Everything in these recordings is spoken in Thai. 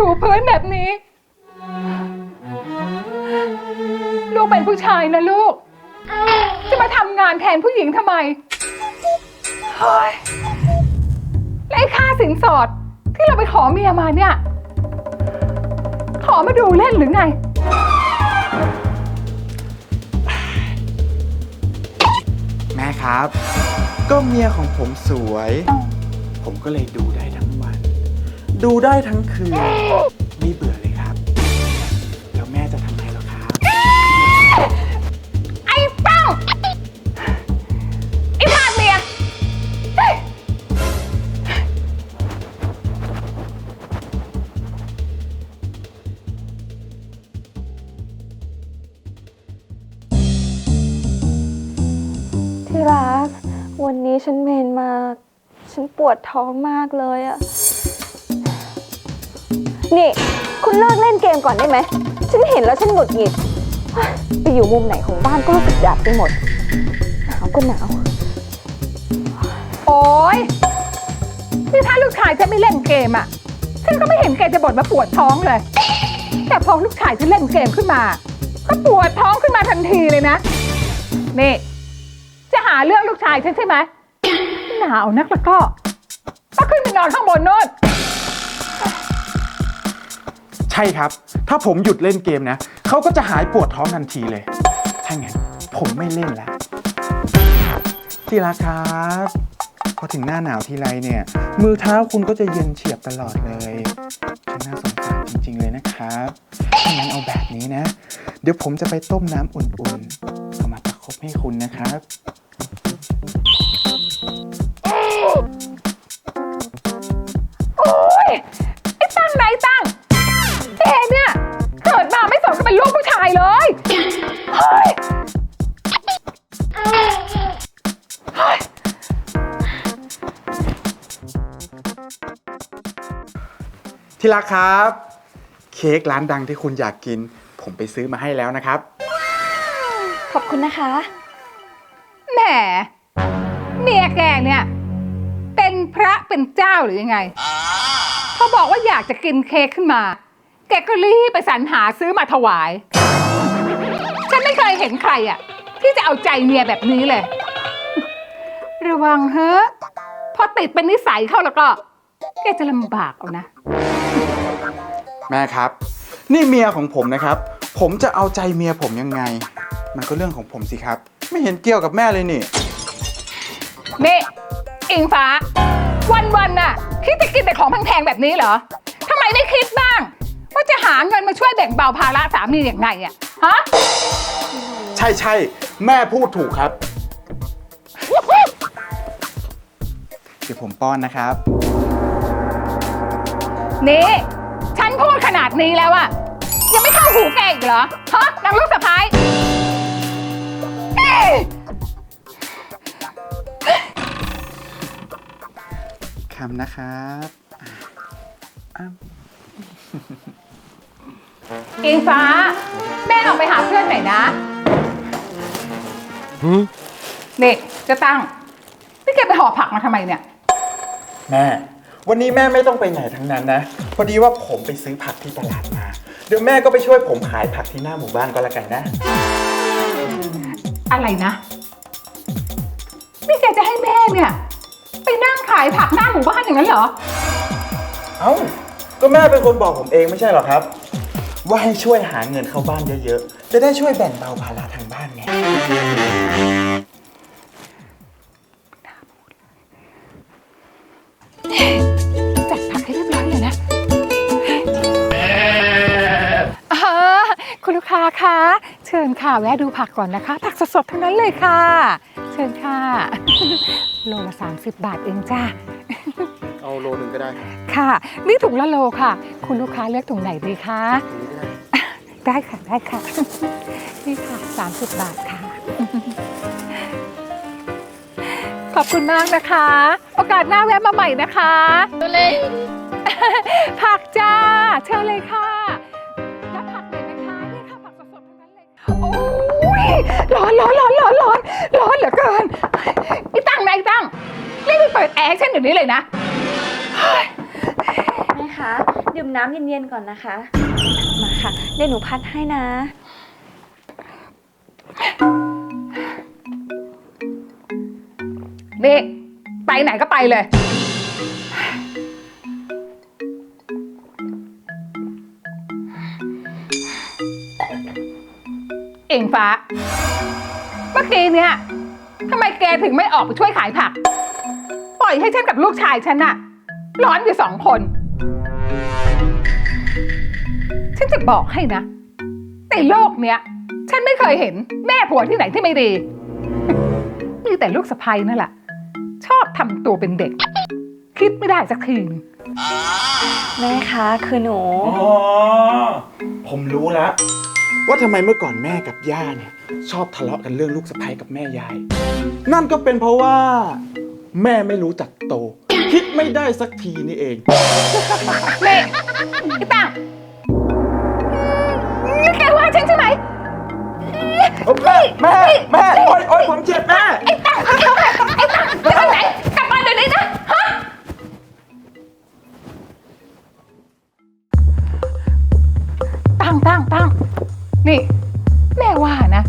ถูพื้นแบบนี้ ลูกเป็นผู้ชายนะลูก จะมาทำงานแทนผู้หญิงทำไมเฮ้ยและไอ้ค่าสินสอดที่เราไปขอเมียมาเนี่ย ขอมาดูเล่นหรือไง แม่ครับ ก็เมียของผมสวย ผมก็เลยดูได้ทั้ง ดูได้ทั้งคืนไม่เบื่อเลยครับ แล้วแม่จะทำไงหรอครับ ไอ้เป้าไอ้พาดเมียเฮ้ยที่รัก วันนี้ฉันเมนมา ฉันปวดท้องมากเลยอะ นี่ คุณเลิกเล่นเกมก่อนได้ไหม ฉันเห็นแล้วฉันหงุดหงิด ไปอยู่มุมไหนของบ้านก็รู้สึกแดับไปหมด หนาวก็หนาว โอ๊ย นี่ถ้าลูกชายจะไม่เล่นเกมอะ ฉันก็ไม่เห็นแกจะบ่นมาปวดท้องเลย แต่พอลูกชายจะเล่นเกมขึ้นมา ก็ปวดท้องขึ้นมาทันทีเลยนะ นี่ จะหาเรื่องลูกชายฉันใช่ไหม หนาวนักแล้วก็ ก็ขึ้นไปนอนข้างบนโน่น ใช่ครับ ถ้าผมหยุดเล่นเกมนะเขาก็จะหายปวดท้องทันทีเลยถ้างั้นผมไม่เล่นแล้ว ที่รักครับพอถึงหน้าหนาวทีไรเนี่ย มือเท้าคุณก็จะเย็นเฉียบตลอดเลยฉันน่าสงสารจริง ๆ เลยนะครับถ้างั้นเอาแบบนี้นะ เดี๋ยวผมจะไปต้มน้ำอุ่นๆเอามาประคบให้คุณนะครับโอ๊ยไอ้ตั้งไหนตั้ง ที่รักครับ เค้กร้านดังที่คุณอยากกิน ผมไปซื้อมาให้แล้วนะครับ ขอบคุณนะคะ แหมเมียแกเนี่ย เป็นพระเป็นเจ้าหรือยังไงพอบอกว่าอยากจะกินเค้กขึ้นมา แกก็รีบไปสรรหาซื้อมาถวาย ฉันไม่เคยเห็นใครอะที่จะเอาใจเมียแบบนี้เลย ระวังเฮ้อะพอติดเป็นนิสัยเข้าแล้วก็ แกจะลำบากเอานะ แม่ครับ นี่เมียของผมนะครับ ผมจะเอาใจเมียผมยังไง มันก็เรื่องของผมสิครับ ไม่เห็นเกี่ยวกับแม่เลยนี่ นี่อิงฟ้า วันวันๆน่ะคิดจะกินแต่ของแพงๆแบบนี้เหรอทำไมไม่คิดบ้าง ว่าจะหาเงินมาช่วยแบ่งเบาภาระสามีอย่างไงอะฮะใช่ใช่แม่พูดถูกครับ เดี๋ยวผมป้อนนะครับ นี่ฉั นพูดขนาดนี้แล้วอะยังไม่เข้าหูแกอีกเหรอฮะนางลูกสะพ้ายเอ้ยคำนะครับอ้าวอิงฟ้า แม่ออกไปหาเพื่อนหน่อยนะนี่จะตั้งนี่แกไปห่อผักมาทำไมเนี่ย แม่ วันนี้แม่ไม่ต้องไปไหนทั้งนั้นนะ พอดีว่าผมไปซื้อผักที่ตลาดมา เดี๋ยวแม่ก็ไปช่วยผมขายผักที่หน้าหมู่บ้านก็แล้วกันนะ อะไรนะนี่แกจะให้แม่เนี่ย ไปนั่งขายผักหน้าหมู่บ้านอย่างนั้นเหรอ เอ้า ก็แม่เป็นคนบอกผมเองไม่ใช่เหรอครับ ว่าให้ช่วยหาเงินเข้าบ้านเยอะๆ จะได้ช่วยแบ่งเบาภาระทางบ้านไง คุณลูกค้าคะเชิญค่ะแวะดูผักก่อนนะคะ ผักสดๆทั้งนั้นเลยค่ะ เชิญค่ะ โลละ30 บาทเองจ้าเอาโลนึงก็ได้ครับค่ะ นี่ถุงละโลค่ะ คุณลูกค้าเลือกถุงไหนดีคะได้ค่ะได้ค่ะ นี่ค่ะ 30 บาทค่ะ ขอบคุณมากนะคะ โอกาสหน้าแวะมาใหม่นะคะ เลย ผักจ้า เชิญเลยค่ะ ร้อนร้อนร้อนร้อนร้อนร้อนเหลือเกินไอ้ตั้งนายตั้งรีบไปเปิดแอร์ให้ฉันเดี๋ยวนี้เลยนะแม่คะดื่มน้ำเย็นๆก่อนนะคะ มาค่ะเดี๋ยวหนูพัดให้นะ นี่ไปไหนก็ไปเลย เองฟ้า เมื่อกี้เนี่ยทำไมแกถึงไม่ออกไปช่วยขายผัก ปล่อยให้ฉันกับลูกชายฉันน่ะ ร้อนอยู่สองคน ฉันจะบอกให้นะ ในโลกเนี้ย ฉันไม่เคยเห็นแม่ผัวที่ไหนที่ไม่ดี มีแต่ลูกสะใภ้นั่นแหละ ชอบทำตัวเป็นเด็ก คิดไม่ได้สักทีแม่คะ คือหนู อ๋อ ผมรู้แล้ว ว่าทำไมเมื่อก่อนแม่กับย่าเนี่ยชอบทะเลาะกันเรื่องลูกสะใภ้กับแม่ยาย นั่นก็เป็นเพราะว่า แม่ไม่รู้จักโต คิดไม่ได้สักทีนี่เอง นี่ไอ้ตังนี่แกว่าฉันใช่ไหม แม่ แม่ แม่ โอ๊ยโอ๊ยผมเจ็บแม่ ไอ้ตังไอ้ตังจะ นี่ แม่ว่านะ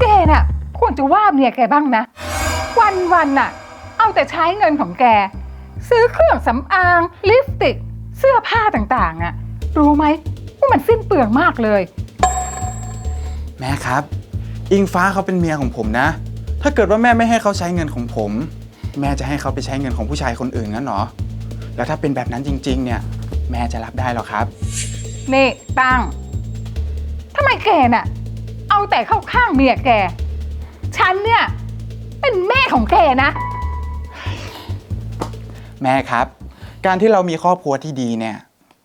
แกน่ะ ควรจะว่าเมียแกบ้างนะ วันวันน่ะ เอาแต่ใช้เงินของแก ซื้อเครื่องสำอาง ลิปสติก เสื้อผ้าต่างๆอะรู้ไหมว่ามันสิ้นเปลืองมากเลย แม่ครับ อิงฟ้าเขาเป็นเมียของผมนะ ถ้าเกิดว่าแม่ไม่ให้เขาใช้เงินของผม แม่จะให้เขาไปใช้เงินของผู้ชายคนอื่นงั้นเหรอ แล้วถ้าเป็นแบบนั้นจริง ๆ เนี่ย แม่จะรับได้หรอครับ นี่ตั้ง แกน่ะ เอาแต่เข้าข้างเมียแก ฉันเนี่ย เป็นแม่ของแกนะ แม่ครับ การที่เรามีครอบครัวที่ดีเนี่ย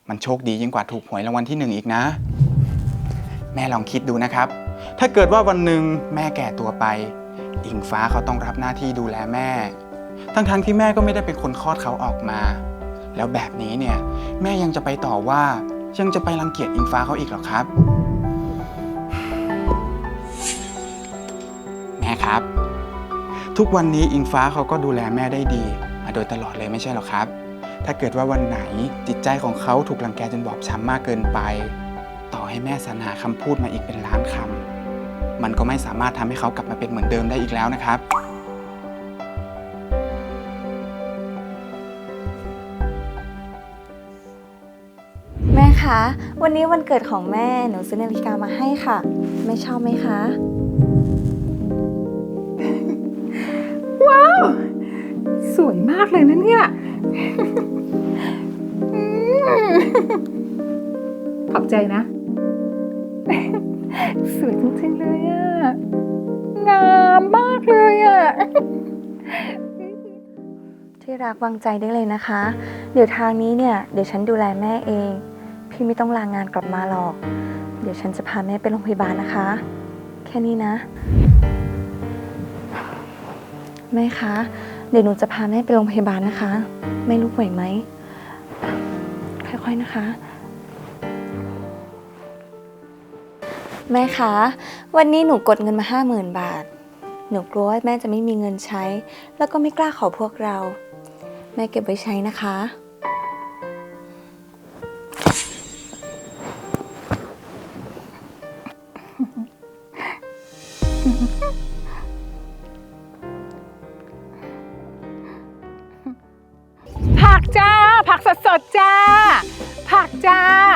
มันโชคดียิ่งกว่าถูกหวยรางวัลที่หนึ่งอีกนะ แม่ลองคิดดูนะครับ ถ้าเกิดว่าวันหนึ่งแม่แก่ตัวไป อิงฟ้าเขาต้องรับหน้าที่ดูแลแม่ ทั้งๆที่แม่ก็ไม่ได้เป็นคนคลอดเขาออกมา แล้วแบบนี้เนี่ย แม่ยังจะไปต่อว่ายังจะไปรังเกียจอิงฟ้าเขาอีกหรอครับ แม่ครับ ทุกวันนี้อิงฟ้าเขาก็ดูแลแม่ได้ดี มาโดยตลอดเลยไม่ใช่หรอครับ ถ้าเกิดว่าวันไหนจิตใจของเขาถูกรังแกจนบอบช้ำมากเกินไป ต่อให้แม่สรรหาคำพูดมาอีกเป็นล้านคำมันก็ไม่สามารถทำให้เขากลับมาเป็นเหมือนเดิมได้อีกแล้วนะครับแม่คะ วันนี้วันเกิดของแม่ หนูซื้อนาฬิกามาให้ค่ะไม่ชอบไหมคะ สวยมากเลยนะเนี่ย ขอบใจนะ สวยจริงๆเลยอะงามมากเลยอะที่รักวางใจได้เลยนะคะ เดี๋ยวทางนี้เนี่ย เดี๋ยวฉันดูแลแม่เอง พี่ไม่ต้องลางานกลับมาหรอก เดี๋ยวฉันจะพาแม่ไปโรงพยาบาลนะคะ แค่นี้นะ แม่คะ เดี๋ยวหนูจะพาแม่ไปโรงพยาบาลนะคะแม่รู้ป่วยไหม ค่อยๆนะคะ แม่คะ วันนี้หนูกดเงินมาห้าหมื่นบาท หนูกลัวว่าแม่จะไม่มีเงินใช้ แล้วก็ไม่กล้าขอพวกเรา แม่เก็บไว้ใช้นะคะ จ้า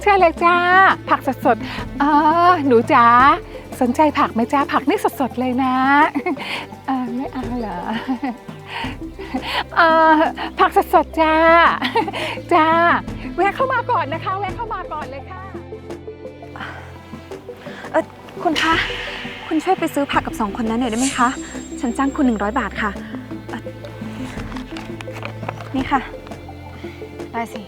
เชื่อเลยจ้า ผักสดสดๆเออหนูจ๋าสนใจผักไหมจ้าผักนี่สดสดๆเลยนะเออไม่เอาเหรอเออผักสดสดๆจ้า จ้า แวะเข้ามาก่อนนะคะ แวะเข้ามาก่อนเลยค่ะเออคุณคะ คุณช่วยไปซื้อผักกับสองคนนั้นหน่อยได้ไหมคะ ฉันจ้างคุณ 100 บาทค่ะเอ่อนี่ค่ะ ได้สิ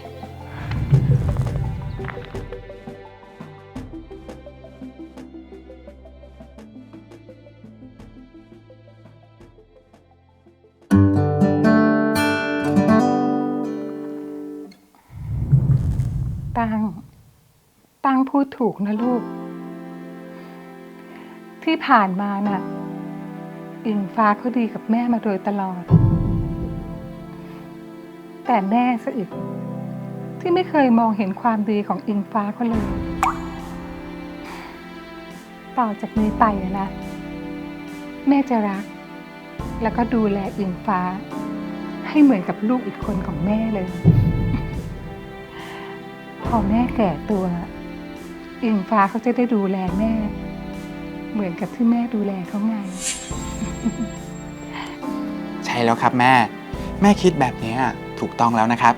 ตั้ง ตั้งพูดถูกนะลูก ที่ผ่านมาน่ะ อิงฟ้าเขาดีกับแม่มาโดยตลอด แต่แม่ซะอีก ที่ไม่เคยมองเห็นความดีของอิงฟ้าเขาเลย ต่อจากนี้ไปนะ แม่จะรัก แล้วก็ดูแลอิงฟ้า ให้เหมือนกับลูกอีกคนของแม่เลย อแม่แก่ตัวอิงฟ้าเขาจะได้ดูแลแม่ เหมือนกับที่แม่ดูแลเขาไง ใช่แล้วครับแม่ แม่คิดแบบนี้ถูกต้องแล้วนะครับ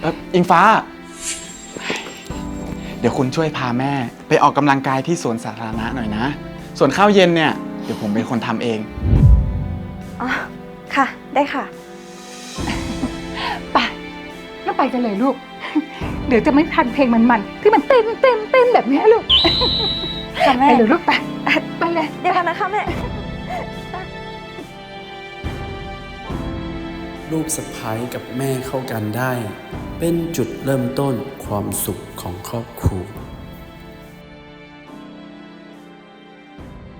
เอออิงฟ้า เดี๋ยวคุณช่วยพาแม่ ไปออกกำลังกายที่สวนสาธารณะหน่อยนะ ส่วนข้าวเย็นเนี่ย เดี๋ยวผมเป็นคนทำเองอ๋อค่ะ ได้ค่ะ ไปกันเลยลูก เดี๋ยวจะไม่ทันเพลงมันๆที่มันเต้นเต้นเต้นแบบเนี้ยลูกค่ะไปแม่ เลยลูกไปไปเลย เดี๋ยวกันนะคะแม่ ลูกสะพ้ายกับแม่เข้ากันได้ เป็นจุดเริ่มต้นความสุขของครอบครัว